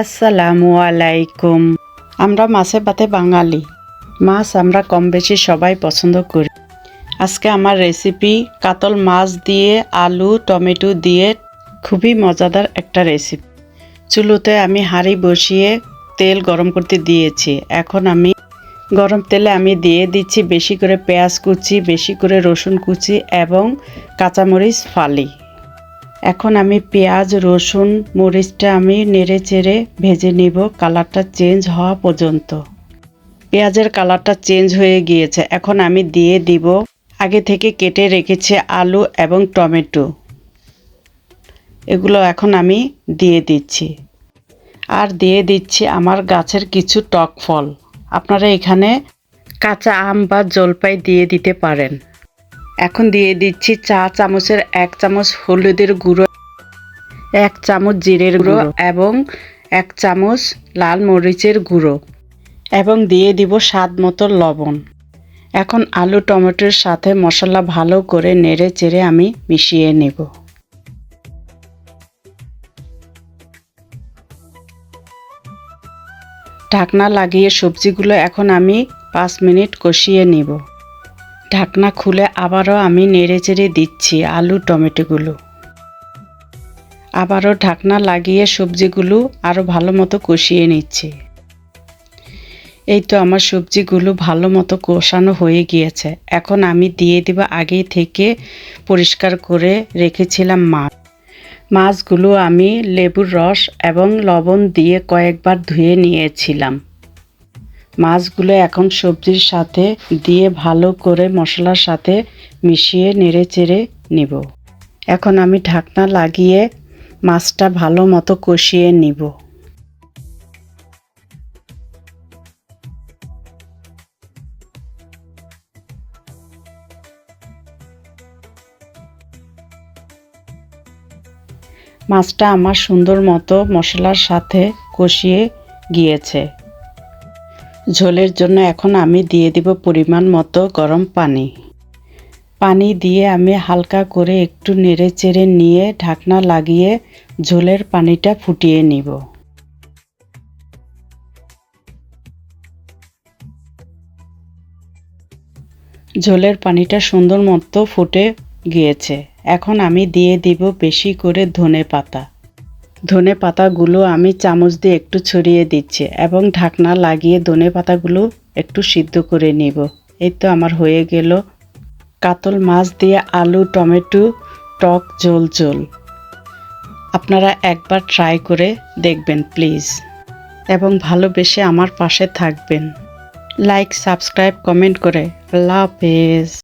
আসসালামু আলাইকুম। আমরা মাছে ভাতে বাঙালি। মাছ আমরা কম বেশি সবাই পছন্দ করি। আজকে আমার রেসিপি কাতল মাছ দিয়ে, আলু, টমেটো দিয়ে খুবই মজাদার একটা রেসিপি চুলোতে আমি হাঁড়ি বসিয়ে তেল গরম করতে দিয়েছি। এখন আমি গরম তেলে আমি দিয়ে দিচ্ছি বেশি করে পেঁয়াজ কুচি, বেশি করে রসুন কুচি এবং কাঁচামরিচ ফালি। এখন আমি পেঁয়াজ, রসুন, মরিচটা আমি নেড়ে চেড়ে ভেজে নিব। কালারটা চেঞ্জ হওয়া পর্যন্ত। পেঁয়াজের কালারটা চেঞ্জ হয়ে গিয়েছে। এখন আমি দিয়ে দিব। আগে থেকে কেটে রেখেছি আলু এবং টমেটো। এগুলো এখন আমি দিয়ে দিচ্ছি। আর দিয়ে দিচ্ছি আমার গাছের কিছু টক ফল। আপনারা এখানে কাঁচা আম বা জলপাই দিয়ে দিতে পারেন। এখন দিয়ে দিচ্ছি চা চামচের এক চামচ হলুদের গুঁড়ো, এক চামচ জিরের গুঁড়ো এবং এক চামচ লাল মরিচের গুঁড়ো এবং দিয়ে দিব স্বাদ মতো লবণ। এখন আলু, টমেটোর সাথে মশলা ভালো করে নেড়ে চেড়ে আমি মিশিয়ে নেব। ঢাকনা লাগিয়ে সবজিগুলো এখন আমি পাঁচ মিনিট কষিয়ে নিব। ঢাকনা খুলে আবারও আমি নেড়ে চেড়ে দিচ্ছি আলু, টমেটোগুলো। আবারও ঢাকনা লাগিয়ে সবজিগুলো আরও ভালো মতো কষিয়ে নিচ্ছি। এই তো আমার সবজিগুলো ভালো মতো কষানো হয়ে গিয়েছে। এখন আমি দিয়ে দিব আগে থেকে পরিষ্কার করে রেখেছিলাম মাছ। মাছগুলো আমি লেবুর রস এবং লবণ দিয়ে কয়েকবার ধুয়ে নিয়েছিলাম। মাছগুলো এখন সবজির সাথে দিয়ে ভালো করে মশলার সাথে মিশিয়ে নেড়ে চেড়ে নিব। এখন আমি ঢাকনা লাগিয়ে মাছটা ভালো মতো কষিয়ে নিব। মাছটা আমার সুন্দর মতো মশলার সাথে কষিয়ে গিয়েছে। ঝোলের জন্য এখন আমি দিয়ে দিব পরিমাণ মতো গরম পানি। পানি দিয়ে আমি হালকা করে একটু নেড়ে চেড়ে নিয়ে ঢাকনা লাগিয়ে ঝোলের পানিটা ফুটিয়ে নিব। ঝোলের পানিটা সুন্দর মতো ফুটে গিয়েছে। এখন আমি দিয়ে দিব বেশি করে ধনে পাতা। ধনে পাতাগুলো আমি চামচ দিয়ে একটু ছড়িয়ে দিচ্ছি এবং ঢাকনা লাগিয়ে ধনে পাতাগুলো একটু সিদ্ধ করে নিব। এই তো আমার হয়ে গেল। কাতল মাছ দিয়ে আলু, টমেটো, টক, ঝোল ঝোল। আপনারা একবার ট্রাই করে দেখবেন, প্লিজ। এবং ভালোবেসে আমার পাশে থাকবেন। লাইক, সাবস্ক্রাইব, কমেন্ট করে। আল্লাহ হাফেজ।